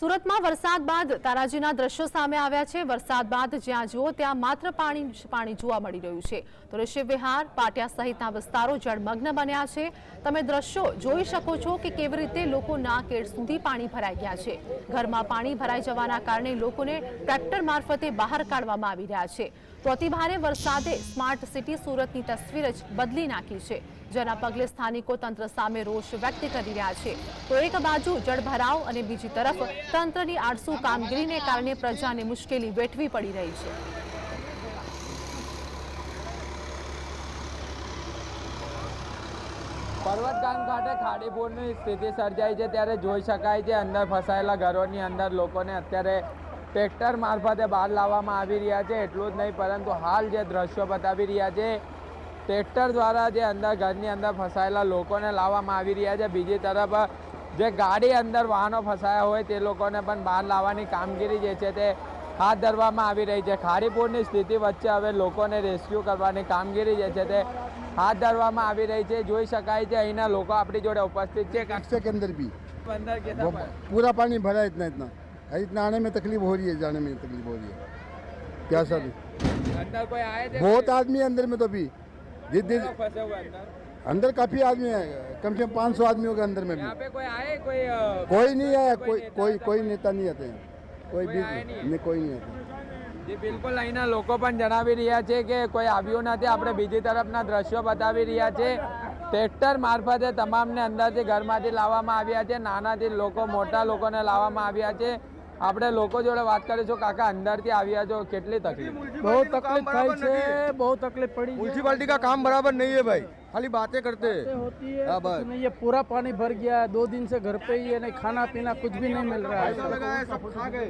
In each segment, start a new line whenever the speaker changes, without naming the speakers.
સુરતમાં વરસાદ બાદ તારાજીના દ્રશ્યો સામે આવ્યા છે. વરસાદ બાદ જ્યાં જુઓ ત્યાં માત્ર પાણી પાણી જોવા મળી રહ્યું છે. તો ઋષિવિહાર પાટિયા સહિતના વિસ્તારો જળમગ્ન બન્યા છે. તમે દ્રશ્યો જોઈ શકો છો કે કેવી રીતે લોકોના કેડ સુધી પાણી ભરાઈ ગયા છે. ઘરમાં પાણી ભરાઈ જવાના કારણે લોકોને ટ્રેક્ટર મારફતે બહાર કાઢવામાં આવી રહ્યા છે. તો અતિભારે વરસાદે સ્માર્ટ સિટી સુરતની તસવીર જ બદલી નાખી છે, જેના પગલે સ્થાનિકો તંત્ર સામે રોષ વ્યક્ત કરી રહ્યા છે. તો એક બાજુ જળભરાવ અને બીજી તરફ તંત્રની આળસુ કામગીરીને કારણે પ્રજાને મુશ્કેલી વેઠવી પડી રહી છે.
પર્વતગામ ખાતે ખાડીપુરની સ્થિતિ સર્જાઈ છે ત્યારે જોઈ શકાય છે અંદર ફસાયેલા ઘરોની અંદર લોકોને અત્યારે ટ્રેક્ટર મારફતે બહાર લાવવામાં આવી રહ્યા છે. એટલું જ નહીં, પરંતુ હાલ જે દ્રશ્યો બતાવી રહ્યા છે, ટ્રેક્ટર દ્વારા જે અંદર ઘરની અંદર ફસાયેલા લોકોને લાવવામાં આવી રહ્યા છે. બીજી તરફ જે ગાડી અંદર વાહનો ફસાયા હોય તે લોકોને પણ બહાર લાવવાની કામગીરી જે છે તે હાથ ધરવામાં આવી રહી છે. ખારીપુરની સ્થિતિ વચ્ચે હવે લોકોને રેસ્ક્યુ કરવાની કામગીરી જે છે તે હાથ ધરવામાં આવી રહી છે. જોઈ શકાય છે અહીંના લોકો આપણી જોડે ઉપસ્થિત છે.
કે
અંદર બી.
पूरा पानी भरा इतना इतना इतना आने में तकलीफ हो रही है जाने में तकलीफ हो रही અંદર प्यासा
भी अंदर कोई आए
बहुत आदमी अंदर में तो भी
जिस दिन अंदर
अंदर काफी आदमी है कम से कम पाँच सौ आदमियों के अंदर में भी
यहाँ पे कोई आए कोई अ,
कोई नहीं है कोई
नेता
कोई
आता
कोई नेता नहीं आते हैं कोई
कोई
भी
आए नहीं?
नहीं कोई नहीं आता
જી બિલકુલ અહીંના લોકો પણ જણાવી રહ્યા છે કે કોઈ આવ્યું નથી આપણે બીજી તરફના દ્રશ્યો બતાવી રહ્યા છે ટ્રેક્ટર મારફતે તમામને અંદરથી ઘરમાંથી લાવવામાં આવ્યા છે નાનાથી લોકો મોટા લોકોને લાવવામાં આવ્યા છે આપણે લોકો જોડે વાત કરીશું કાકા અંદરથી આવ્યા છો કેટલી તકલીફ
બહુ તકલીફ થાય છે બહુ તકલીફ પડી है
म्यूनसिपालिटी का काम बराबर नहीं है भाई खाली बातें करते हैं
होती है
हाँ,
कुछ
बस।
नहीं ये पूरा पानी भर गया है दो दिन से घर पे ही है नहीं खाना पीना कुछ भी नहीं मिल रहा है
सब खा गए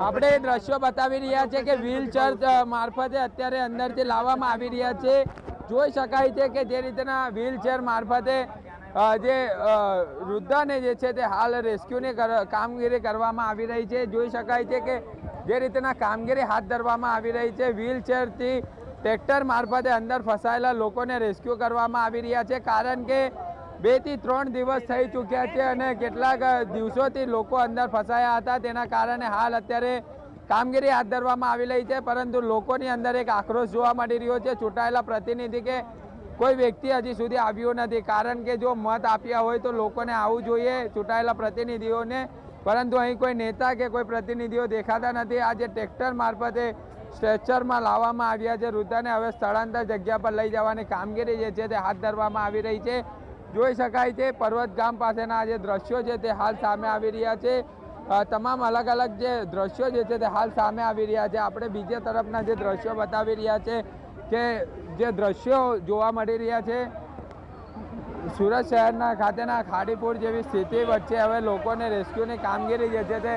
આપણે એ દ્રશ્યો બતાવી રહ્યા છે કે વ્હીલચેર મારફતે અત્યારે અંદરથી લાવવામાં આવી રહ્યા છે જોઈ શકાય છે કે જે રીતના વ્હીલચેર મારફતે અ, જે વૃદ્ધાને જે છે તે હાલ રેસ્ક્યુની કામગીરી કરવામાં આવી રહી છે. જોઈ શકાય છે કે જે રીતના કામગીરી હાથ ધરવામાં આવી રહી છે વ્હીલચેરથી ટ્રેક્ટર મારફતે અંદર ફસાયેલા લોકોને રેસ્ક્યુ કરવામાં આવી રહ્યા છે. કારણ કે બેથી ત્રણ દિવસ થઈ ચૂક્યા છે અને કેટલાક દિવસોથી લોકો અંદર ફસાયા હતા. તેના કારણે હાલ અત્યારે કામગીરી હાથ ધરવામાં આવી રહી છે, પરંતુ લોકોની અંદર એક આક્રોશ જોવા મળી રહ્યો છે. ચૂંટાયેલા પ્રતિનિધિ કે કોઈ વ્યક્તિ હજી સુધી આવ્યો નથી. કારણ કે જો મત આપ્યા હોય તો લોકોને આવવું જોઈએ ચૂંટાયેલા પ્રતિનિધિઓને. પરંતુ અહીં કોઈ નેતા કે કોઈ પ્રતિનિધિઓ દેખાતા નથી. આજે ટ્રેક્ટર મારફતે સ્ટ્રેચરમાં લાવવામાં આવ્યા છે, વૃદ્ધાને હવે સ્થળાંતર જગ્યા પર લઈ જવાની કામગીરી જે છે તે હાથ ધરવામાં આવી રહી છે. જોઈ શકાય છે, પર્વત ગામ પાસેના જે દ્રશ્યો છે તે હાલ સામે આવી રહ્યા છે. તમામ અલગ અલગ જે દ્રશ્યો જે છે તે હાલ સામે આવી રહ્યા છે. આપણે બીજા તરફના જે દ્રશ્યો બતાવી રહ્યા છે કે જે દ્રશ્યો જોવા મળી રહ્યા છે, સુરત શહેરના ખાતેના ખાડીપુર જેવી સ્થિતિ વચ્ચે હવે લોકોને રેસ્ક્યુની કામગીરી જે છે તે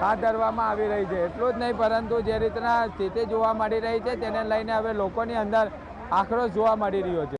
હાથ ધરવામાં આવી રહી છે. એટલું જ નહીં, પરંતુ જે રીતના સ્થિતિ જોવા મળી રહી છે, તેને લઈને હવે લોકોની અંદર આક્રોશ જોવા મળી રહ્યો છે.